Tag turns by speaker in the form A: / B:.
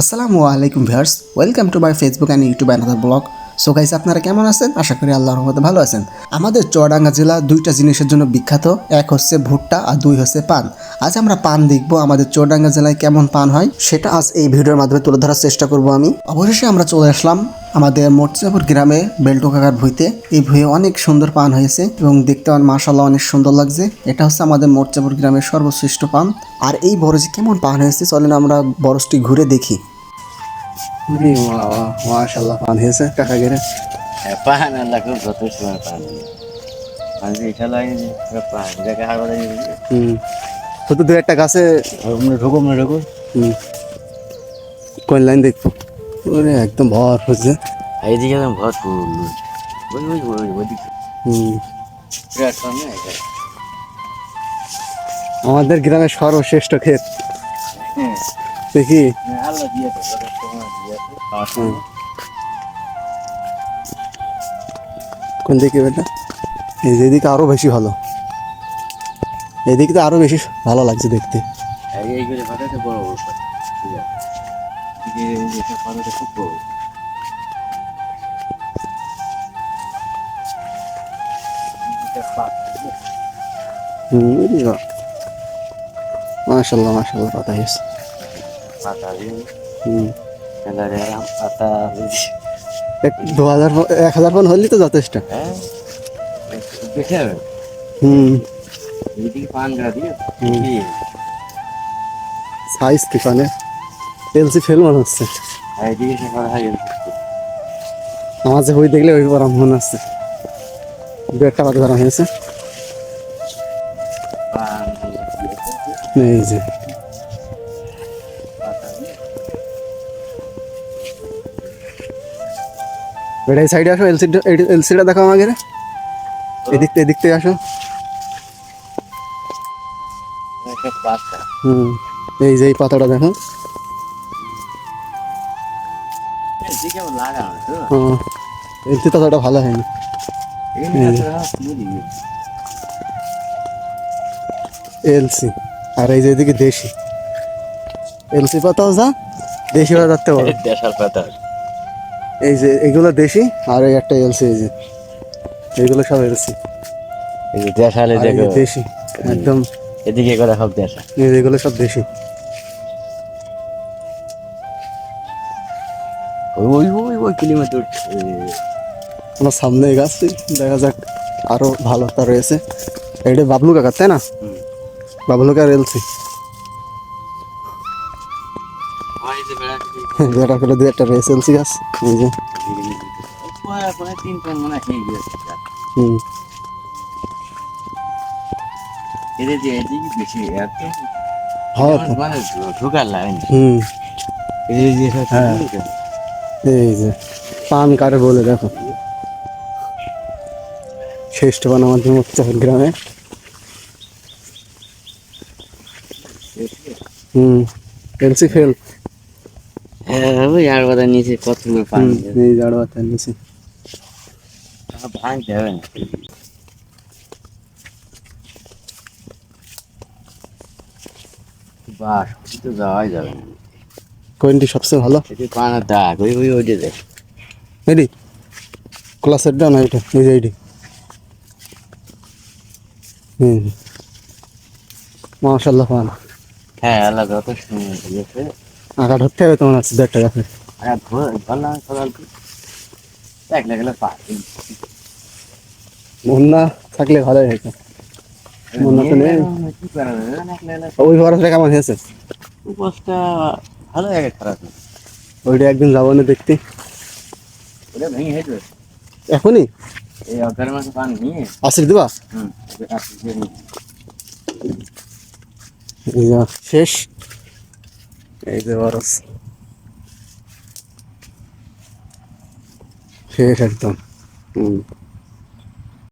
A: আসসালামু আলাইকুম viewers, welcome to my Facebook and YouTube another blog. So guys, আপনারা কেমন আছেন? আশা করি আল্লাহর রহমতে ভালো আছেন। আমাদের চুয়াডাঙ্গা জেলা দুইটা জিনিসের জন্য বিখ্যাত, এক হচ্ছে ভুট্টা আর দুই হচ্ছে পান। আজ আমরা পান দেখব, আমাদের চুয়াডাঙ্গা জেলায় কেমন পান হয়, সেটা আজ এই ভিডিওর মাধ্যমে তুলে ধরার চেষ্টা করব আমি। অবশেষে আমরা চলে আসলাম আমাদের মর্চাপুর গ্রামে বেল্টো কাকার ভুঁইতে এই ভুঁয়ে অনেক সুন্দর পান হয়েছে এবং দেখতে মার্শাল্লাহ অনেক সুন্দর লাগছে। এটা হচ্ছে আমাদের মর্চাপুর গ্রামের সর্বশ্রেষ্ঠ পান। আর এই বরজে কেমন পান হয়েছে চলেন আমরা বরজটি ঘুরে দেখি। পান হয়েছে কাকা গেরে
B: পান আল্লাহ খুব যথেষ্ট পান। পান পান
A: শুধু দু একটা গাছে
B: ঢুকো আমরা
A: হুম। কোন লাইন দেখব? ওরে একদম ভর হচ্ছে।
B: এইদিকে একদম ভরপুর ওই ওই ওই ওইদিকে।
A: হুম। আমাদের গ্রামের সর্বশ্রেষ্ঠ ক্ষেত।
B: হ্যাঁ।
A: দেখি। হুম।
B: সময়।
A: কোন দিকে বেটা এই এদিকে আরও বেশি ভালো। এদিকে তো আরও বেশি ভালো লাগছে দেখতে।
B: এই যে সব পাতাতে খুব বড় এদিকে পাতা,
A: হুম মাশাল্লাহ মাশাল্লাহ পাতা হয়েছে।
B: পাতা
A: হুম।
B: পাতা
A: এক- দু হাজার এক হাজার পন হলেই তো যথেষ্ট।
B: হ্যাঁ দেখে
A: হুম।
B: পান
A: হুম।
B: কি?
A: সাইজ কিফানে এলসি ফেল মনে হচ্ছে। আমার যে বই দেখলে ওই পরাম মনে হচ্ছে। দু একটা পাতা ধরা হয়েছে। এই যে। বেটা এই সাইডে আসো এলসি এলসিটা দেখো আমাকে। এদিক এদিক থেকে আসো। হুম এই যে এই পাতাটা দেখো।
B: এদিকে আবার তো
A: হ্যাঁ ভালো হয়নি এলসি আর এই যে এদিকে দেশি এলসি পাতাও যা দেশি পাতা বড়
B: দেশাল পাতা
A: এই যে এগুলো দেশি আর এই একটা এলসি এই যে এইগুলো সব এলসি
B: এই যে দেশালে দেখো
A: দেশি একদম
B: এদিকে করে সব দেশা।
A: এই যে এগুলো সব দেশি
B: ওই ওই ওই কিলোমিটার
A: আমার সামনে গাছ দেখা যাক আরও ভালো একটা রয়েছে। এটা বাবলু কাকার তাই না? বাবলু কাকার এলসি যেটা করে দু একটা রয়েছে এলসি গাছ এই যে। হুম।
B: এদের যে এদিকে বেশি এত
A: হ্যাঁ
B: মানে ঢোকার লাইন।
A: হুম।
B: এদের যে
A: হ্যাঁ। এই যে পান কারে বলে দেখো। শ্রেষ্ঠ পান আমাদের মুক্তাপুর গ্রামে। হুম এলসি ফেল
B: হ্যাঁ ওই আর নিচে কতগুলো পানি
A: এই জাড়ো হাতে নিচে।
B: ভাঙতে হবে না বাস তো যাওয়াই যাবে না।
A: কোয়েনটি সবচেয়ে ভালো?
B: এটি পানার দাগ ওই ওই ওইটা দেখ।
A: এডি। ক্লাসের ডান এই যে এইটি হুম মাশাল্লাহ পান।
B: হ্যাঁ আল্লাহ যত সময়
A: আঁকা ধরতে হবে তোমার আছে দু একটা গাছে
B: ঘোর গেলে
A: বন্যা থাকলে ভালোই হয়েছে মনে তো নেই। ওই বরফটা কেমন হয়েছে?
B: উপসটা ভালো জায়গায় খারাপ না
A: ওইটা একদিন যাব না দেখতে।
B: ওটা ভেঙে হেঁটে
A: এখনই?
B: এই অগ্রার মাসে পানি নিয়ে।
A: আসির দিবা?
B: হুম
A: শেষ। এই যে বরফ শেষ একদম। হুম।